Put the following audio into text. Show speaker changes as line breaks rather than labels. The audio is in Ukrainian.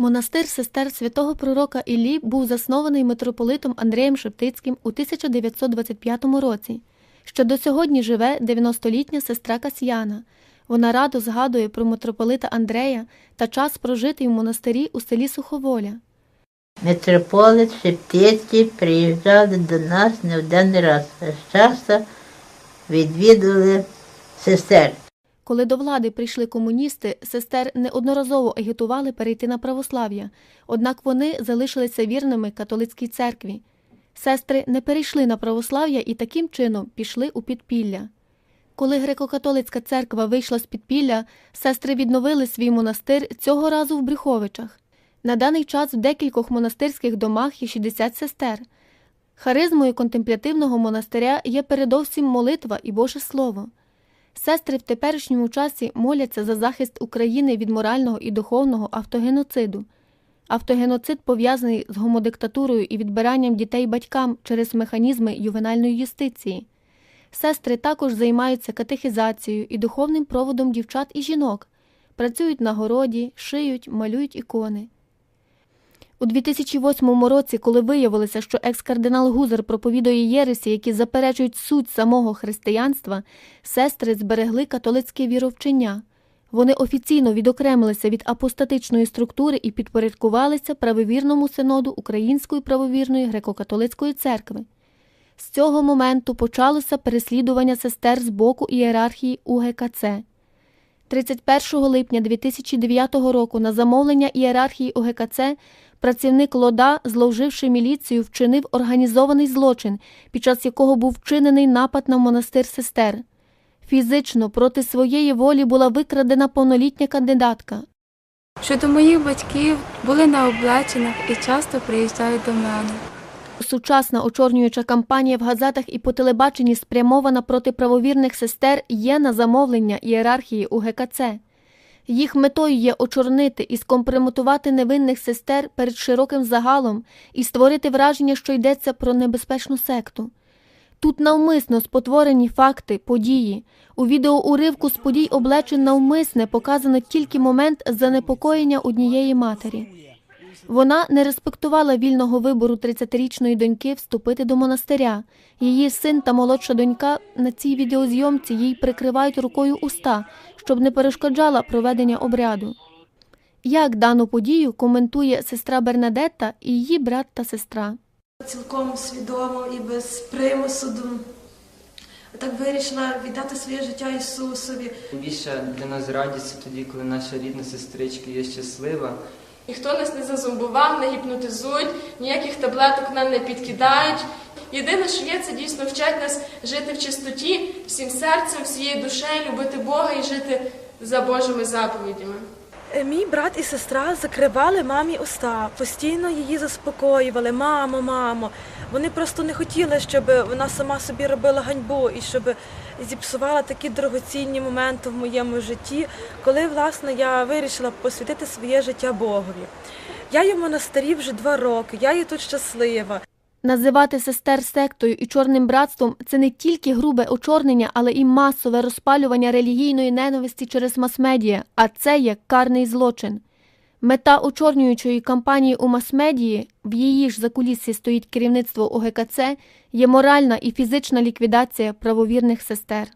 Монастир сестер святого пророка Іллі був заснований митрополитом Андреєм Шептицьким у 1925 році. Що до сьогодні живе 90-літня сестра Касьяна. Вона радо згадує про митрополита Андрея та час прожитий в монастирі у селі Суховоля.
Митрополит Шептицький приїжджали до нас не один раз, а часто відвідували сестер.
Коли до влади прийшли комуністи, сестер неодноразово агітували перейти на православ'я, однак вони залишилися вірними католицькій церкві. Сестри не перейшли на православ'я і таким чином пішли у підпілля. Коли греко-католицька церква вийшла з підпілля, сестри відновили свій монастир цього разу в Брюховичах. На даний час в декількох монастирських домах є 60 сестер. Харизмою конtemплятивного монастиря є передовсім молитва і Боже Слово. Сестри в теперішньому часі моляться за захист України від морального і духовного автогеноциду. Автогеноцид пов'язаний з гомодиктатурою і відбиранням дітей батькам через механізми ювенальної юстиції. Сестри також займаються катехізацією і духовним проводом дівчат і жінок, працюють на городі, шиють, малюють ікони. У 2008 році, коли виявилося, що екс-кардинал Гузар проповідує єресі, які заперечують суть самого християнства, сестри зберегли католицьке віровчення. Вони офіційно відокремилися від апостатичної структури і підпорядкувалися правовірному синоду Української правовірної греко-католицької церкви. З цього моменту почалося переслідування сестер з боку ієрархії УГКЦ. 31 липня 2009 року на замовлення ієрархії УГКЦ працівник Лода, зловживши міліцію, вчинив організований злочин, під час якого був вчинений напад на монастир сестер. Фізично проти своєї волі була викрадена повнолітня кандидатка.
Щодо моїх батьків були на облеченах і часто приїжджають до мене.
Сучасна очорнююча кампанія в газетах і по телебаченні спрямована проти правовірних сестер є на замовлення ієрархії УГКЦ. Їх метою є очорнити і скомпрометувати невинних сестер перед широким загалом і створити враження, що йдеться про небезпечну секту. Тут навмисно спотворені факти, події. У відеоуривку з подій облечин навмисне показано тільки момент занепокоєння однієї матері. Вона не респектувала вільного вибору 30-річної доньки вступити до монастиря. Її син та молодша донька на цій відеозйомці їй прикривають рукою уста, щоб не перешкоджала проведення обряду. Як дану подію коментує сестра Бернадетта і її брат та сестра.
Цілком свідомо і без примусу так вирішила віддати своє життя Ісусові.
Більше для нас радість тоді, коли наша рідна сестричка є щаслива.
Ніхто нас не зазомбував, не гіпнотизують, ніяких таблеток нам не підкидають. Єдине, що є, це дійсно вчать нас жити в чистоті, всім серцем, всією душею, любити Бога і жити за Божими заповідями.
Е, Мій брат і сестра закривали мамі уста, постійно її заспокоювали. Мамо, мамо. Вони просто не хотіли, щоб вона сама собі робила ганьбу і щоб зіпсувала такі дорогоцінні моменти в моєму житті, коли власне я вирішила посвятити своє життя Богові. Я є в монастирі вже два роки, я є тут щаслива.
Називати сестер сектою і чорним братством це не тільки грубе очорнення, але і масове розпалювання релігійної ненависті через мас-медіа, а це є карний злочин. Мета очорнюючої кампанії у мас-медії, в її ж закуліссі стоїть керівництво ОГКЦ, є моральна і фізична ліквідація правовірних сестер.